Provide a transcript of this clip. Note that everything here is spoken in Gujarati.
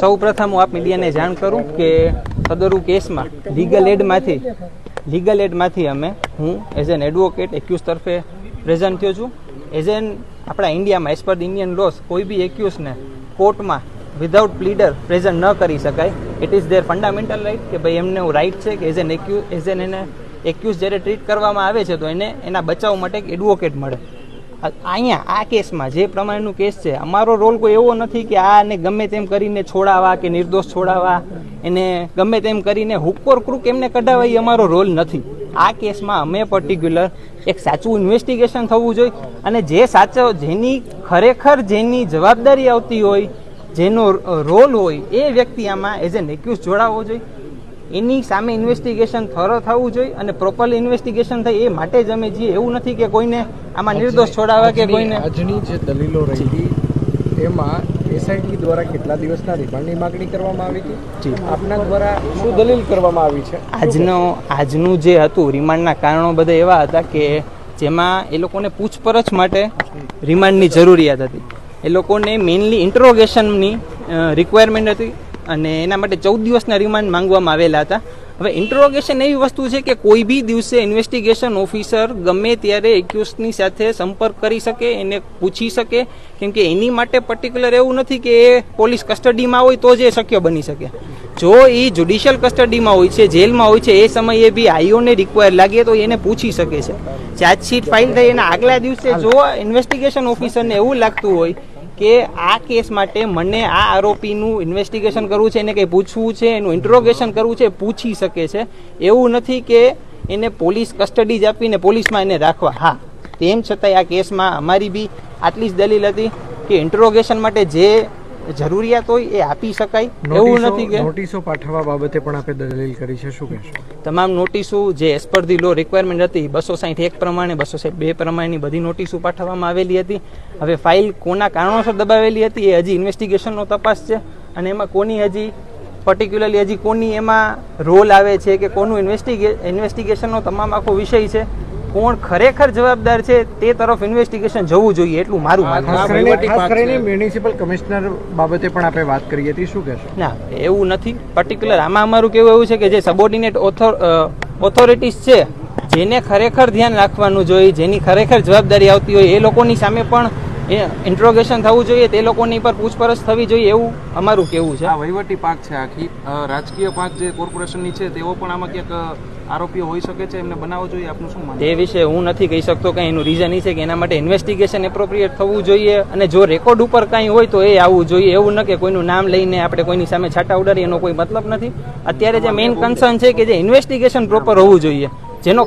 સૌ પ્રથમ હું આપ મીડિયાને જાણ કરું કે સદરુ કેસમાં લીગલ એડમાંથી લીગલ એડમાંથી અમે, હું એઝ એન એડવોકેટ એક્યુઝ તરફે પ્રેઝન્ટ થયો છું. એઝ એન આપણા ઇન્ડિયામાં as per the Indian loss કોઈ બી એક્યુઝને કોર્ટમાં વિધાઉટ પ્લીડર પ્રેઝન્ટ ન કરી શકાય. It is there fundamental right કે ભાઈ એમને એવું રાઇટ છે કે એઝ એન એક્યુ એઝ એન એને એક્યુઝ જ્યારે ટ્રીટ કરવામાં આવે છે તો એને, એના બચાવ માટે એક એડવોકેટ મળે. અહીંયા આ કેસમાં જે પ્રમાણેનું કેસ છે, અમારો રોલ કોઈ એવો નથી કે આને ગમે તેમ કરીને છોડાવવા કે નિર્દોષ છોડાવવા એને ગમે તેમ કરીને હુક્કોર ક્રૂક એમને કઢાવવા એ અમારો રોલ નથી. આ કેસમાં અમે પર્ટિક્યુલર એક સાચું ઇન્વેસ્ટિગેશન થવું જોઈએ અને જે સાચો, જેની ખરેખર જેની જવાબદારી આવતી હોય, જેનો રોલ હોય, એ વ્યક્તિ આમાં એઝ એન એક્યુઝ જોડાવવો જોઈએ. એની સામે ઇન્વેસ્ટિગેશન થરો થવું જોઈએ અને પ્રોપરલી ઇન્વેસ્ટિગેશન થાય એ માટે જ અમે જઈએ એવું નથી કે કોઈને આમાં નિર્દોષ છોડાવવા કે કોઈને આજની જે દલીલો રહી હતી એમાં એસઆઈટી દ્વારા કેટલા દિવસના રિમાન્ડની માગણી કરવામાં આવી હતી? આપના દ્વારા શું દલીલ કરવામાં આવી છે? આજનો આજનું જે હતું રિમાન્ડના કારણો બધા એવા હતા કે જેમાં એ લોકોને પૂછપરછ માટે રિમાન્ડની જરૂરિયાત હતી. એ લોકોને મેઇનલી ઇન્ટ્રોગેશનની રિક્વાયરમેન્ટ હતી. અને એના માટે ચૌદ દિવસના રિમાન્ડ માંગવામાં આવેલા હતા. હવે ઇન્ટ્રોગેશન એવી વસ્તુ છે કે કોઈ બી દિવસે ઇન્વેસ્ટિગેશન ઓફિસર ગમે ત્યારે એક્યુઝની સાથે સંપર્ક કરી શકે એને પૂછી શકે. કેમ કે એની માટે પર્ટિક્યુલર એવું નથી કે એ પોલીસ કસ્ટડીમાં હોય તો જ એ શક્ય બની શકે. જો એ જ્યુડિશિયલ કસ્ટડીમાં હોય છે જેલમાં હોય છે એ સમયે બી આઈઓને રિક્વાયર લાગે તો એને પૂછી શકે છે. ચાર્જશીટ ફાઇલ થઈ એના આગલા દિવસે જો ઇન્વેસ્ટિગેશન ઓફિસરને એવું લાગતું હોય કે આ કેસ માટે મને આ આરોપીનું ઇન્વેસ્ટિગેશન કરવું છે, એને કંઈ પૂછવું છે, એનું ઇન્ટ્રોગેશન કરવું છે, પૂછી શકે છે. એવું નથી કે એને પોલીસ કસ્ટડી જ આપીને પોલીસમાં એને રાખવા. હા, તેમ છતાંય આ કેસમાં અમારી બી આટલી જ દલીલ હતી કે ઇન્ટ્રોગેશન માટે જે જરૂરિયાત હોય એ આપી શકાય એવું નથી કે નોટિસો પાઠવવા બાબતે પણ આપણે દલીલ કરી છે શું કહેશો? તમામ નોટિસો જે as per the law requirement હતી બસો સાહીઠ એક પ્રમાણે બસો સાહીઠ બે પ્રમાણેની બધી નોટિસો પાઠવવામાં આવેલી હતી. હવે ફાઇલ કોના કારણોસર દબાવેલી હતી એ હજી ઇન્વેસ્ટિગેશનનો તપાસ છે. અને એમાં કોની હજી પર્ટિક્યુલરલી હજી કોની એમાં રોલ આવે છે કે કોનું ઇન્વેસ્ટિગે ઇન્વેસ્ટિગેશનનો તમામ આખો વિષય છે. કોણ ખરેખર જવાબદાર છે તે તરફ ઇન્વેસ્ટિગેશન જવું જોઈએ એટલું મારું માનવું છે. કરીને મ્યુનિસિપલ કમિશનર બાબતે પણ આપણે વાત કરી હતી શું કહેશો? ના એવું નથી. પર્ટિક્યુલર આમાં અમારું કેવું એવું છે કે જે સબોર્ડિનેટ ઓથોરિટીઝ છે જેને ખરેખર ધ્યાન રાખવાનું જોઈએ જેની ખરેખર જવાબદારી આવતી હોય એ લોકોની સામે પણ ઇન્ટ્રોગેશન થવું જોઈએ તે લોકોની પર પૂછપરછ થવી જોઈએ એવું અમારું કેવું છે. આ વહીવટી પાક છે આખી. રાજકીય પાક જે કોર્પોરેશનની છે તેઓ પણ આમાં ક્યાંક આરોપીઓ હોઈ શકે છે એમને બનાવવો જોઈએ આપનું શું માનવું? તે વિશે હું નથી કહી શકતો કે એનું રીઝન એ છે કે એના માટે ઇન્વેસ્ટિગેશન એપ્રોપ્રિએટ થવું જોઈએ અને જો રેકોર્ડ ઉપર કાંઈ હોય તો એ આવવું જોઈએ. એવું ન કે કોઈનું નામ લઈને આપણે કોઈની સામે છાટા ઉડાડીએ એનો કોઈ મતલબ નથી. અત્યારે જે મેઇન કન્સર્ન છે કે જે ઇન્વેસ્ટિગેશન પ્રોપર હોવું જોઈએ.